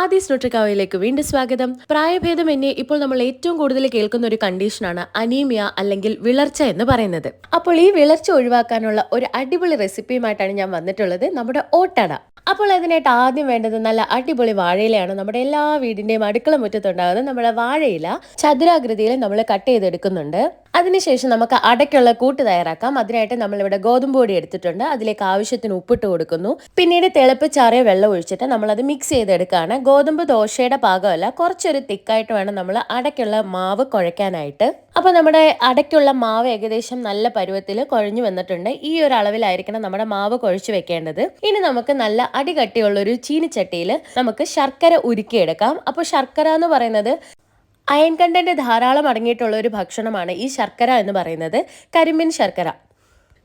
ആദീസ് ന്യൂട്രിക്കാവയിലേക്ക് വീണ്ടും സ്വാഗതം. പ്രായഭേദം എന്നെ ഇപ്പോൾ നമ്മൾ ഏറ്റവും കൂടുതൽ കേൾക്കുന്ന ഒരു കണ്ടീഷനാണ് അനീമിയ അല്ലെങ്കിൽ വിളർച്ച എന്ന് പറയുന്നത്. അപ്പോൾ ഈ വിളർച്ച ഒഴിവാക്കാനുള്ള ഒരു അടിപൊളി റെസിപ്പിയുമായിട്ടാണ് ഞാൻ വന്നിട്ടുള്ളത്. നമ്മുടെ ഓട്ടട. അപ്പോൾ അതിനായിട്ട് ആദ്യം വേണ്ടത് നല്ല അടിപൊളി വാഴയിലയാണ് നമ്മുടെ എല്ലാ വീടിന്റെയും അടുക്കള മുറ്റത്തുണ്ടാകുന്നത് നമ്മുടെ വാഴയില ചതുരാകൃതിയിൽ നമ്മൾ കട്ട് ചെയ്തെടുക്കുന്നുണ്ട്. അതിനുശേഷം നമുക്ക് അടയ്ക്കുള്ള കൂട്ട് തയ്യാറാക്കാം. അതിനായിട്ട് നമ്മൾ ഇവിടെ ഗോതമ്പ് പൊടി എടുത്തിട്ടുണ്ട്. അതിലേക്ക് ആവശ്യത്തിന് ഉപ്പിട്ട് കൊടുക്കുന്നു. പിന്നീട് തിളപ്പിച്ചാറിയ വെള്ളം ഒഴിച്ചിട്ട് നമ്മളത് മിക്സ് ചെയ്തെടുക്കുകയാണ്. ഗോതമ്പ് ദോശയുടെ പാകമല്ല കുറച്ചൊരു തിക്കായിട്ട് വേണം നമ്മൾ അടയ്ക്കുള്ള മാവ് കുഴയ്ക്കാനായിട്ട്. അപ്പോൾ നമ്മുടെ അടയ്ക്കുള്ള മാവ് ഏകദേശം നല്ല പരുവത്തിൽ കുഴഞ്ഞു വന്നിട്ടുണ്ട്. ഈ ഒരു അളവിലായിരിക്കണം നമ്മുടെ മാവ് കുഴച്ചു വെക്കേണ്ടത്. ഇനി നമുക്ക് നല്ല അടികട്ടിയുള്ള ഒരു ചീനിച്ചട്ടിയിൽ നമുക്ക് ശർക്കര ഉരുക്കിയെടുക്കാം. അപ്പോൾ ശർക്കര എന്ന് പറയുന്നത് അയൺ കണ്ടന്റ് ധാരാളം അടങ്ങിയിട്ടുള്ള ഒരു ഭക്ഷണമാണ് ഈ ശർക്കര എന്ന് പറയുന്നത്. കരിമ്പിൻ ശർക്കര.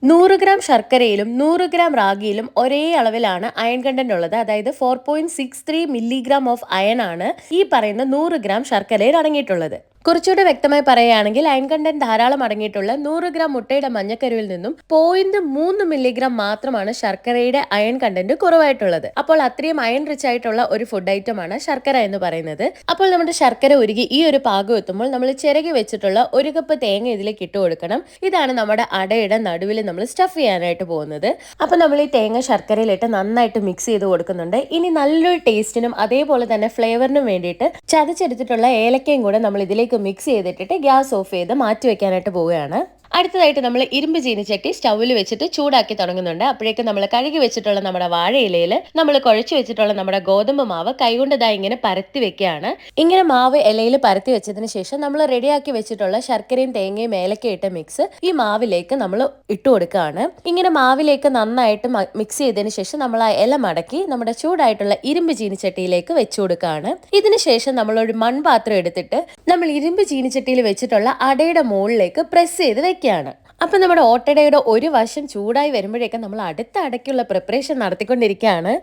നൂറ് ഗ്രാം ശർക്കരയിലും നൂറ് ഗ്രാം റാഗിയിലും ഒരേ അളവിലാണ് അയൺ കണ്ടന്റ് ഉള്ളത്. അതായത് four point six three milligram of iron ആണ് ഈ പറയുന്ന നൂറ് ഗ്രാം ശർക്കരയിൽ അടങ്ങിയിട്ടുള്ളത്. കുറച്ചുകൂടെ വ്യക്തമായി പറയുകയാണെങ്കിൽ അയൺ കണ്ടന്റ് ധാരാളം അടങ്ങിയിട്ടുള്ള നൂറ് ഗ്രാം മുട്ടയുടെ മഞ്ഞക്കരുവിൽ നിന്നും പോയിന്റ് മൂന്ന് മില്ലിഗ്രാം മാത്രമാണ് ശർക്കരയുടെ അയൺ കണ്ടന്റ് കുറവായിട്ടുള്ളത്. അപ്പോൾ അത്രയും അയൺ റിച്ച് ആയിട്ടുള്ള ഒരു ഫുഡ് ഐറ്റം ആണ് ശർക്കര എന്ന് പറയുന്നത്. അപ്പോൾ നമ്മുടെ ശർക്കര ഉരുകി ഈ ഒരു പാകം എത്തുമ്പോൾ നമ്മൾ ചിരകി വെച്ചിട്ടുള്ള ഒരു കപ്പ് തേങ്ങ ഇതിലേക്ക് ഇട്ട് കൊടുക്കണം. ഇതാണ് നമ്മുടെ അടയുടെ നടുവിൽ നമ്മൾ സ്റ്റഫ് ചെയ്യാനായിട്ട് പോകുന്നത്. അപ്പോൾ നമ്മൾ ഈ തേങ്ങ ശർക്കരയിലിട്ട് നന്നായിട്ട് മിക്സ് ചെയ്ത് കൊടുക്കുന്നുണ്ട്. ഇനി നല്ലൊരു ടേസ്റ്റിനും അതേപോലെ തന്നെ ഫ്ലേവറിനും വേണ്ടിയിട്ട് ചതച്ചെടുത്തിട്ടുള്ള ഏലക്കയും കൂടെ നമ്മൾ ഇതിലേക്ക് മിക്സ് ചെയ്തിട്ടിട്ട് ഗ്യാസ് ഓഫ് ചെയ്ത് മാറ്റി വെക്കാനായിട്ട് പോവുകയാണ്. അടുത്തതായിട്ട് നമ്മൾ ഇരുമ്പ് ചീനിച്ചട്ടി സ്റ്റൗവിൽ വെച്ചിട്ട് ചൂടാക്കി തുടങ്ങുന്നുണ്ട്. അപ്പോഴേക്ക് നമ്മൾ കഴുകി വെച്ചിട്ടുള്ള നമ്മുടെ വാഴയിലയിൽ നമ്മൾ കുഴച്ച് വെച്ചിട്ടുള്ള നമ്മുടെ ഗോതമ്പ് മാവ് കൈകൊണ്ട് ഇങ്ങനെ പരത്തി വെക്കുകയാണ്. ഇങ്ങനെ മാവ് ഇലയിൽ പരത്തി വെച്ചതിന് ശേഷം നമ്മൾ റെഡിയാക്കി വെച്ചിട്ടുള്ള ശർക്കരയും തേങ്ങയും ഏലക്ക ഇട്ട മിക്സ് ഈ മാവിലേക്ക് നമ്മൾ ഇട്ട് കൊടുക്കുകയാണ്. ഇങ്ങനെ മാവിലേക്ക് നന്നായിട്ട് മിക്സ് ചെയ്തതിന് ശേഷം നമ്മൾ ആ ഇല മടക്കി നമ്മുടെ ചൂടായിട്ടുള്ള ഇരുമ്പ് ചീനിച്ചട്ടിയിലേക്ക് വെച്ചു കൊടുക്കുകയാണ്. ഇതിനുശേഷം നമ്മൾ ഒരു മൺപാത്രം എടുത്തിട്ട് നമ്മൾ ഇരുമ്പ് ചീനിച്ചട്ടിയിൽ വെച്ചിട്ടുള്ള അടയുടെ മുകളിലേക്ക് പ്രസ് ചെയ്ത് വെക്കുക. ഇതൊക്കെയാണ് അപ്പം നമ്മുടെ ഓട്ടടയുടെ ഒരു വശം ചൂടായി വരുമ്പോഴേക്കും നമ്മൾ അടുത്ത അടയ്ക്കുള്ള പ്രിപ്പറേഷൻ നടത്തിക്കൊണ്ടിരിക്കുകയാണ്.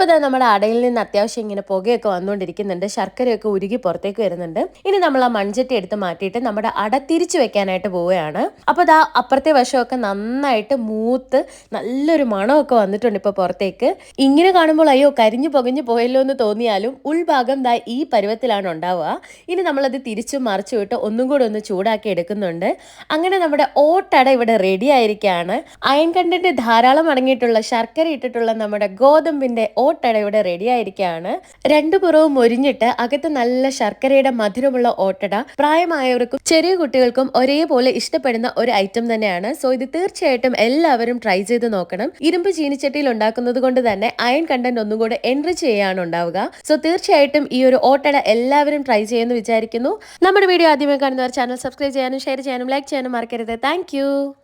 അപ്പോൾ ഇതാ നമ്മുടെ അടയിൽ നിന്ന് അത്യാവശ്യം ഇങ്ങനെ പുകയൊക്കെ വന്നുകൊണ്ടിരിക്കുന്നുണ്ട്. ശർക്കരയൊക്കെ ഉരുകി പുറത്തേക്ക് വരുന്നുണ്ട്. ഇനി നമ്മൾ ആ മൺചട്ടി എടുത്ത് മാറ്റിയിട്ട് നമ്മുടെ അട തിരിച്ചു വെക്കാനായിട്ട് പോവുകയാണ്. അപ്പോൾ ഇതാ അപ്പുറത്തെ വശമൊക്കെ നന്നായിട്ട് മൂത്ത് നല്ലൊരു മണമൊക്കെ വന്നിട്ടുണ്ട് ഇപ്പോൾ പുറത്തേക്ക്. ഇങ്ങനെ കാണുമ്പോൾ അയ്യോ കരിഞ്ഞു പുകഞ്ഞു പോയല്ലോ എന്ന് തോന്നിയാലും ഉൾഭാഗം ദാ ഈ പരുവത്തിലാണ് ഉണ്ടാവുക. ഇനി നമ്മളത് തിരിച്ചു മറിച്ചു വിട്ട് ഒന്നും കൂടെ ഒന്ന് ചൂടാക്കി എടുക്കുന്നുണ്ട്. അങ്ങനെ നമ്മുടെ ഓട്ടട ഇവിടെ റെഡി ആയിരിക്കുകയാണ്. അയൺ കണ്ടന്റ് ധാരാളം അടങ്ങിയിട്ടുള്ള ശർക്കര ഇട്ടിട്ടുള്ള നമ്മുടെ ഗോതമ്പിന്റെ ഓട്ടട ഇവിടെ റെഡി ആയിരിക്കുകയാണ് രണ്ടു പുറവും ഒരിഞ്ഞിട്ട് അകത്ത് നല്ല ശർക്കരയുടെ മധുരമുള്ള ഓട്ടട. പ്രായമായവർക്കും ചെറിയ കുട്ടികൾക്കും ഒരേപോലെ ഇഷ്ടപ്പെടുന്ന ഒരു ഐറ്റം തന്നെയാണ്. സോ ഇത് തീർച്ചയായിട്ടും എല്ലാവരും ട്രൈ ചെയ്ത് നോക്കണം. ഇരുമ്പ് ചീനിച്ചട്ടിയിൽ ഉണ്ടാക്കുന്നത് കൊണ്ട് തന്നെ അയൺ കണ്ടന്റ് ഒന്നും കൂടെ എൻട്രി ചെയ്യാണ് ഉണ്ടാവുക. സോ തീർച്ചയായിട്ടും ഈ ഒരു ഓട്ടട എല്ലാവരും ട്രൈ ചെയ്യുമെന്ന് വിചാരിക്കുന്നു. നമ്മുടെ വീഡിയോ ആദ്യമായി കാണുന്നവർ ചാനൽ സബ്സ്ക്രൈബ് ചെയ്യാനും ഷെയർ ചെയ്യാനും ലൈക്ക് ചെയ്യാനും മറക്കരുത്. താങ്ക്